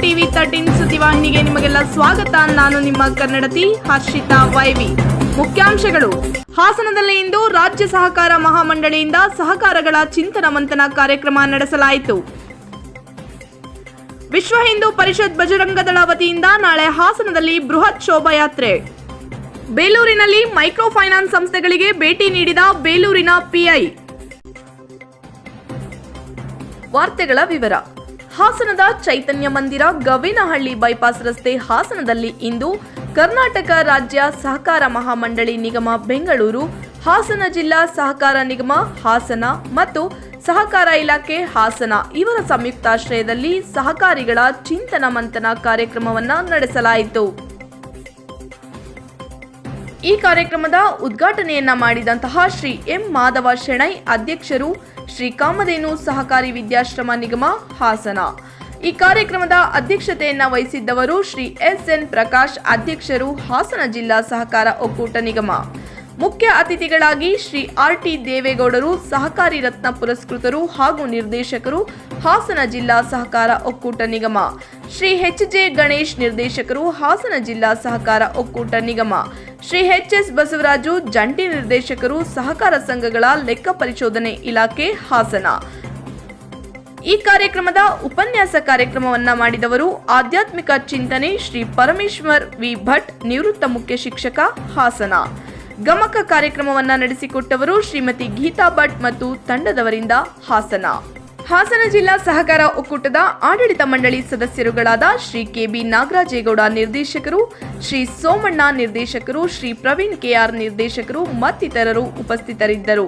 TV thirteen ಸುದ್ದಿವಾಹಿನಿಗೆ ನಿಮಗೆಲ್ಲ ಸ್ವಾಗತ. ನಾನು ನಿಮ್ಮ ಕನ್ನಡತಿ ಹರ್ಷಿತಾ ವೈವಿ. ಮುಖ್ಯಾಂಶಗಳು. ಹಾಸನದಲ್ಲಿ ಇಂದು ರಾಜ್ಯ ಸಹಕಾರ ಮಹಾಮಂಡಳಿಯಿಂದ ಸಹಕಾರಗಳ ಚಿಂತನ ಮಂಥನ ಕಾರ್ಯಕ್ರಮ ನಡೆಸಲಾಯಿತು. ವಿಶ್ವ ಹಿಂದೂ ಪರಿಷತ್ ಬಜರಂಗದಳ ವತಿಯಿಂದ ನಾಳೆ ಹಾಸನದಲ್ಲಿ ಬೃಹತ್ ಶೋಭಾಯಾತ್ರೆ. ಬೇಲೂರಿನಲ್ಲಿ ಮೈಕ್ರೋ ಫೈನಾನ್ಸ್ ಸಂಸ್ಥೆಗಳಿಗೆ ಭೇಟಿ ನೀಡಿದ ಬೇಲೂರಿನ ಪಿಐ ವಾರ್ತೆಗಳ ವಿವರ. ಹಾಸನದ ಚೈತನ್ಯ ಮಂದಿರ ಗವಿನಹಳ್ಳಿ ಬೈಪಾಸ್ ರಸ್ತೆ ಹಾಸನದಲ್ಲಿ ಇಂದು ಕರ್ನಾಟಕ ರಾಜ್ಯ ಸಹಕಾರ ಮಹಾಮಂಡಳಿ ನಿಗಮ ಬೆಂಗಳೂರು, ಹಾಸನ ಜಿಲ್ಲಾ ಸಹಕಾರ ನಿಗಮ ಹಾಸನ ಮತ್ತು ಸಹಕಾರ ಇಲಾಖೆ ಹಾಸನ ಇವರ ಸಂಯುಕ್ತಾಶ್ರಯದಲ್ಲಿ ಸಹಕಾರಿಗಳ ಚಿಂತನ ಮಂಥನ ಕಾರ್ಯಕ್ರಮವನ್ನು ನಡೆಸಲಾಯಿತು. ಈ ಕಾರ್ಯಕ್ರಮದ ಉದ್ಘಾಟನೆಯನ್ನ ಮಾಡಿದಂತಹ ಶ್ರೀ ಎಂ ಮಾಧವ ಶೆಣೈ ಅಧ್ಯಕ್ಷರು ಶ್ರೀ ಕಾಮಧೇನು ಸಹಕಾರಿ ವಿದ್ಯಾಶ್ರಮ ನಿಗಮ, ಹಾಸನ. ಈ ಕಾರ್ಯಕ್ರಮದ ಅಧ್ಯಕ್ಷತೆಯನ್ನು ವಹಿಸಿದ್ದವರು ಶ್ರೀ ಎಸ್ ಎನ್ ಪ್ರಕಾಶ್ ಅಧ್ಯಕ್ಷರು, ಹಾಸನ ಜಿಲ್ಲಾ ಸಹಕಾರ ಒಕ್ಕೂಟ ನಿಗಮ. ಮುಖ್ಯ ಅತಿಥಿಗಳಾಗಿ ಶ್ರೀ ಆರ್ ಟಿ ದೇವೇಗೌಡರು, ಸಹಕಾರಿ ರತ್ನ ಪುರಸ್ಕೃತರು ಹಾಗೂ ನಿರ್ದೇಶಕರು, ಹಾಸನ ಜಿಲ್ಲಾ ಸಹಕಾರ ಒಕ್ಕೂಟ ನಿಗಮ. ಶ್ರೀ ಎಚ್ ಜೆ ಗಣೇಶ್ ನಿರ್ದೇಶಕರು ಹಾಸನ ಜಿಲ್ಲಾ ಸಹಕಾರ ಒಕ್ಕೂಟ ನಿಗಮ. ಶ್ರೀ ಎಚ್ ಎಸ್ ಬಸವರಾಜು ಜಂಟಿ ನಿರ್ದೇಶಕರು ಸಹಕಾರ ಸಂಘಗಳ ಲೆಕ್ಕ ಪರಿಶೋಧನೆ ಇಲಾಖೆ ಹಾಸನ. ಈ ಕಾರ್ಯಕ್ರಮದ ಉಪನ್ಯಾಸ ಕಾರ್ಯಕ್ರಮವನ್ನ ಮಾಡಿದವರು ಆಧ್ಯಾತ್ಮಿಕ ಚಿಂತನೆ ಶ್ರೀ ಪರಮೇಶ್ವರ್ ವಿ ಭಟ್, ನಿವೃತ್ತ ಮುಖ್ಯ ಶಿಕ್ಷಕ ಹಾಸನ. ಗಮಕ ಕಾರ್ಯಕ್ರಮವನ್ನ ನಡೆಸಿಕೊಟ್ಟವರು ಶ್ರೀಮತಿ ಗೀತಾ ಭಟ್ ಮತ್ತು ತಂಡದವರಿಂದ ಹಾಸನ. ಹಾಸನ ಜಿಲ್ಲಾ ಸಹಕಾರ ಒಕ್ಕೂಟದ ಆಡಳಿತ ಮಂಡಳಿ ಸದಸ್ಯರುಗಳಾದ ಶ್ರೀ ಕೆಬಿ ನಾಗರಾಜೇಗೌಡ ನಿರ್ದೇಶಕರು, ಶ್ರೀ ಸೋಮಣ್ಣ ನಿರ್ದೇಶಕರು, ಶ್ರೀ ಪ್ರವೀಣ್ ಕೆಆರ್ ನಿರ್ದೇಶಕರು ಮತ್ತಿತರರು ಉಪಸ್ಥಿತರಿದ್ದರು.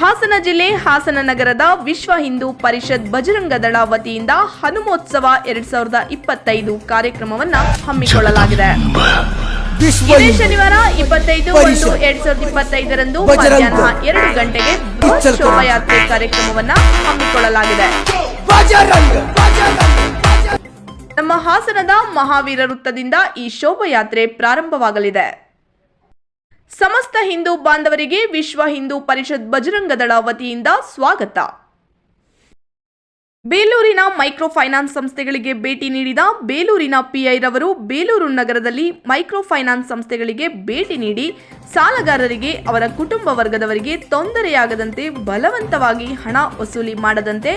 ಹಾಸನ ಜಿಲ್ಲೆ ಹಾಸನ ನಗರದ ವಿಶ್ವ ಹಿಂದೂ ಪರಿಷತ್ ಬಜರಂಗ ದಳ ವತಿಯಿಂದ ಹನುಮೋತ್ಸವ ಎರಡ್ ಸಾವಿರದ ಇಪ್ಪತ್ತೈದು ಕಾರ್ಯಕ್ರಮವನ್ನು ಹಮ್ಮಿಕೊಳ್ಳಲಾಗಿದೆ. ಇದೇ ಶನಿವಾರ ಇಪ್ಪತ್ತೈದು ಒಂದು ಎರಡ್ ಸಾವಿರದ ಇಪ್ಪತ್ತೈದರಂದು ಮಧ್ಯಾಹ್ನ ಎರಡು ಗಂಟೆಗೆ ಶೋಭಾಯಾತ್ರೆ ಕಾರ್ಯಕ್ರಮವನ್ನ ಹಮ್ಮಿಕೊಳ್ಳಲಾಗಿದೆ. ನಮ್ಮ ಹಾಸನದ ಮಹಾವೀರ ವೃತ್ತದಿಂದ ಈ ಶೋಭಾಯಾತ್ರೆ ಪ್ರಾರಂಭವಾಗಲಿದೆ. ಸಮಸ್ತ ಹಿಂದೂ ಬಾಂಧವರಿಗೆ ವಿಶ್ವ ಹಿಂದೂ ಪರಿಷತ್ ಬಜರಂಗದಳ ವತಿಯಿಂದ ಸ್ವಾಗತ. ಬೇಲೂರಿನ ಮೈಕ್ರೋ ಫೈನಾನ್ಸ್ ಸಂಸ್ಥೆಗಳಿಗೆ ಭೇಟಿ ನೀಡಿದ ಬೇಲೂರಿನ ಪಿಐ ರವರು ಬೇಲೂರು ನಗರದಲ್ಲಿ ಮೈಕ್ರೋ ಫೈನಾನ್ಸ್ ಸಂಸ್ಥೆಗಳಿಗೆ ಭೇಟಿ ನೀಡಿ ಸಾಲಗಾರರಿಗೆ ಅವರ ಕುಟುಂಬ ವರ್ಗದವರಿಗೆ ತೊಂದರೆಯಾಗದಂತೆ ಬಲವಂತವಾಗಿ ಹಣ ವಸೂಲಿ ಮಾಡದಂತೆ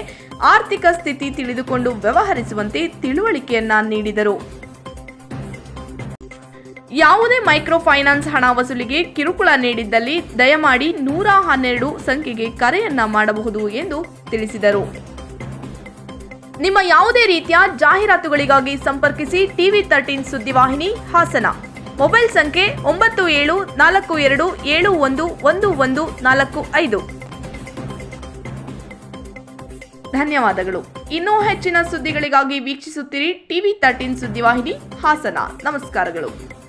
ಆರ್ಥಿಕ ಸ್ಥಿತಿ ತಿಳಿದುಕೊಂಡು ವ್ಯವಹರಿಸುವಂತೆ ತಿಳುವಳಿಕೆಯನ್ನ ನೀಡಿದರು. ಯಾವುದೇ ಮೈಕ್ರೋ ಫೈನಾನ್ಸ್ ಹಣ ವಸೂಲಿಗೆ ಕಿರುಕುಳ ನೀಡಿದ್ದಲ್ಲಿ ದಯಮಾಡಿ ನೂರ ಹನ್ನೆರಡು ಸಂಖ್ಯೆಗೆ ಕರೆಯನ್ನ ಮಾಡಬಹುದು ಎಂದು ತಿಳಿಸಿದರು. ನಿಮ್ಮ ಯಾವುದೇ ರೀತಿಯ ಜಾಹೀರಾತುಗಳಿಗಾಗಿ ಸಂಪರ್ಕಿಸಿ ಟಿವಿ ತರ್ಟೀನ್ ಸುದ್ದಿವಾಹಿನಿ ಹಾಸನ. ಮೊಬೈಲ್ ಸಂಖ್ಯೆ ಒಂಬತ್ತು ಏಳು ನಾಲ್ಕು ಎರಡು ಏಳು ಒಂದು ಒಂದು ಒಂದು ನಾಲ್ಕು ಐದು. ಧನ್ಯವಾದಗಳು. ಇನ್ನೂ ಹೆಚ್ಚಿನ ಸುದ್ದಿಗಳಿಗಾಗಿ ವೀಕ್ಷಿಸುತ್ತಿರಿ ಟಿವಿ ತರ್ಟೀನ್ ಸುದ್ದಿವಾಹಿನಿ ಹಾಸನ. ನಮಸ್ಕಾರಗಳು.